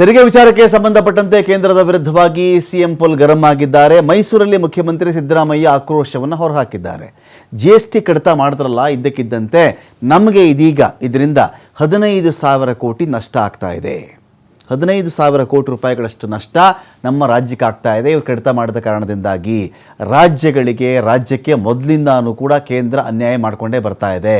ತೆರಿಗೆ ವಿಚಾರಕ್ಕೆ ಸಂಬಂಧಪಟ್ಟಂತೆ ಕೇಂದ್ರದ ವಿರುದ್ಧವಾಗಿ ಸಿಎಂ ಫುಲ್ ಗರಂ ಆಗಿದ್ದಾರೆ. ಮೈಸೂರಲ್ಲಿ ಮುಖ್ಯಮಂತ್ರಿ ಸಿದ್ದರಾಮಯ್ಯ ಆಕ್ರೋಶವನ್ನು ಹೊರಹಾಕಿದ್ದಾರೆ. ಜಿ ಎಸ್ ಟಿ ಕಡಿತ ಮಾಡಿದ್ರಲ್ಲ ಇದ್ದಕ್ಕಿದ್ದಂತೆ ನಮಗೆ ಇದೀಗ ಇದರಿಂದ ಹದಿನೈದು ಸಾವಿರ ಕೋಟಿ ನಷ್ಟ ಆಗ್ತಾ ಇದೆ. ಹದಿನೈದು ಸಾವಿರ ಕೋಟಿ ರೂಪಾಯಿಗಳಷ್ಟು ನಷ್ಟ ನಮ್ಮ ರಾಜ್ಯಕ್ಕೆ ಆಗ್ತಾ ಇದೆ. ಇವರು ಕಡಿತ ಮಾಡಿದ ಕಾರಣದಿಂದಾಗಿ ರಾಜ್ಯಗಳಿಗೆ, ರಾಜ್ಯಕ್ಕೆ ಮೊದಲಿಂದಾನು ಕೂಡ ಕೇಂದ್ರ ಅನ್ಯಾಯ ಮಾಡಿಕೊಂಡೇ ಬರ್ತಾ ಇದೆ.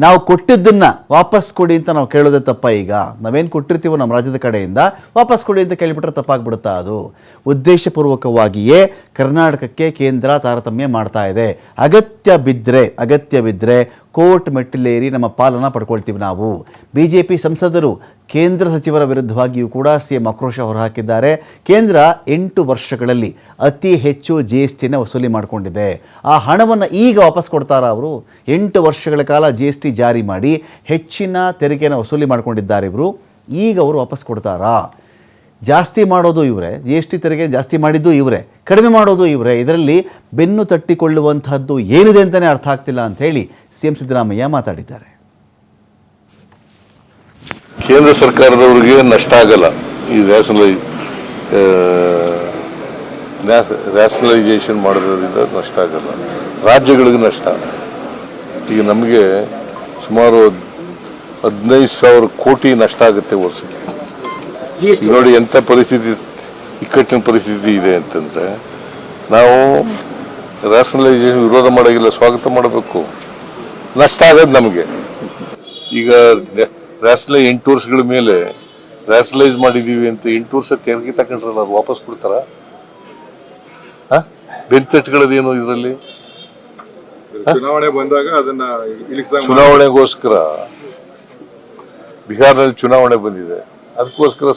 ನಾವು ಕೊಟ್ಟಿದ್ದನ್ನು ವಾಪಸ್ ಕೊಡಿ ಅಂತ ನಾವು ಕೇಳೋದೆ ತಪ್ಪ ಈಗ. ನಾವೇನು ಕೊಟ್ಟಿರ್ತೀವೋ ನಮ್ಮ ರಾಜ್ಯದ ಕಡೆಯಿಂದ ವಾಪಸ್ ಕೊಡಿ ಅಂತ ಕೇಳಿಬಿಟ್ರೆ ತಪ್ಪಾಗ್ಬಿಡುತ್ತಾ ಅದು? ಉದ್ದೇಶಪೂರ್ವಕವಾಗಿಯೇ ಕರ್ನಾಟಕಕ್ಕೆ ಕೇಂದ್ರ ತಾರತಮ್ಯ ಮಾಡ್ತಾ ಇದೆ. ಅಗತ್ಯ ಬಿದ್ದರೆ ಅಗತ್ಯ ಬಿದ್ದರೆ ಕೋರ್ಟ್ ಮೆಟ್ಟಿಲೇರಿ ನಮ್ಮ ಪಾಲನ ಪಡ್ಕೊಳ್ತೀವಿ ನಾವು. ಬಿ ಜೆ ಪಿ ಸಂಸದರು, ಕೇಂದ್ರ ಸಚಿವರ ವಿರುದ್ಧವಾಗಿಯೂ ಕೂಡ ಸಿ ಎಂ ಆಕ್ರೋಶ ಹೊರಹಾಕಿದ್ದಾರೆ. ಕೇಂದ್ರ ಎಂಟು ವರ್ಷಗಳಲ್ಲಿ ಅತಿ ಹೆಚ್ಚು ಜಿ ಎಸ್ ಟಿನ ವಸೂಲಿ ಮಾಡಿಕೊಂಡಿದೆ. ಆ ಹಣವನ್ನು ಈಗ ವಾಪಸ್ ಕೊಡ್ತಾರಾ ಅವರು? ಎಂಟು ವರ್ಷಗಳ ಕಾಲ ಜಿ ಎಸ್ ಟಿ ಜಾರಿ ಮಾಡಿ ಹೆಚ್ಚಿನ ತೆರಿಗೆನ ವಸೂಲಿ ಮಾಡಿಕೊಂಡಿದ್ದಾರೆ ಇವರು. ಈಗ ಅವರು ವಾಪಸ್ ಕೊಡ್ತಾರಾ? ಜಾಸ್ತಿ ಮಾಡೋದು ಇವರೇ ಜಿ ಎಸ್ ಟಿ ತೆರಿಗೆ ಜಾಸ್ತಿ ಮಾಡಿದ್ದು ಇವರೇ, ಕಡಿಮೆ ಮಾಡೋದು ಇವರೇ, ಇದರಲ್ಲಿ ಬೆನ್ನು ತಟ್ಟಿಕೊಳ್ಳುವಂತಹದ್ದು ಏನಿದೆ ಅಂತಲೇ ಅರ್ಥ ಆಗ್ತಿಲ್ಲ ಅಂತ ಹೇಳಿ ಸಿ ಎಂ ಸಿದ್ದರಾಮಯ್ಯ ಮಾತಾಡಿದ್ದಾರೆ. ಕೇಂದ್ರ ಸರ್ಕಾರದವರಿಗೆ ನಷ್ಟ ಆಗಲ್ಲ. ಈ ರ್ಯಾಷನಲೈ ರ್ಯಾಷನಲೈಸೇಷನ್ ಮಾಡೋದ್ರಿಂದ ನಷ್ಟ ಆಗಲ್ಲ. ರಾಜ್ಯಗಳಿಗೆ ನಷ್ಟ. ಈಗ ನಮಗೆ ಸುಮಾರು ಹದಿನೈದು ಸಾವಿರ ಕೋಟಿ ನಷ್ಟ ಆಗುತ್ತೆ ವರ್ಷಕ್ಕೆ. ನೋಡಿ ಎಂಥ ಪರಿಸ್ಥಿತಿ ಇಕ್ಕಟ್ಟಿನ ಪರಿಸ್ಥಿತಿ ಇದೆ ಅಂತಂದ್ರೆ ನಾವು ರ್ಯಾಷನಲೈಸೇಷನ್ ವಿರೋಧ ಮಾಡೋಂಗಿಲ್ಲ ಸ್ವಾಗತ ಮಾಡಬೇಕು. ನಷ್ಟ ಆಗೋದು ನಮಗೆ. ಈಗ ರ್ಯಾಷನಲೈ ಎಂಟು ವರ್ಷಗಳ ಮೇಲೆ ರ್ಯಾಷನಲೈಸ್ ಮಾಡಿದೀವಿ ಅಂತ ಎಂಟು ವರ್ಷ ತೆರಿಗೆ ತಗೊಂಡ್ರಲ್ಲ ಅದು ವಾಪಸ್ ಕೊಡ್ತಾರ? ಬೆಂತಟ್ಗಳದೇನು ಇದರಲ್ಲಿ? ಚುನಾವಣೆ ಬಂದಾಗ ಅದನ್ನ ಚುನಾವಣೆಗೋಸ್ಕರ. ಬಿಹಾರದಲ್ಲಿ ಚುನಾವಣೆ ಬಂದಿದೆ. ಅದಕ್ಕೋಸ್ಕರ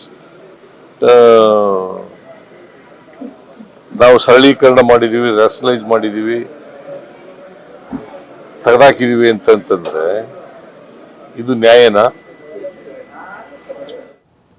ನಾವು ಸರಳೀಕರಣ ಮಾಡಿದ್ದೀವಿ ರ್ಯಾಷನಲೈಸ್ ಮಾಡಿದ್ದೀವಿ ತೆಗೆದಾಕಿದ್ದೀವಿ ಅಂತಂತಂದರೆ ಇದು ನ್ಯಾಯನಾ?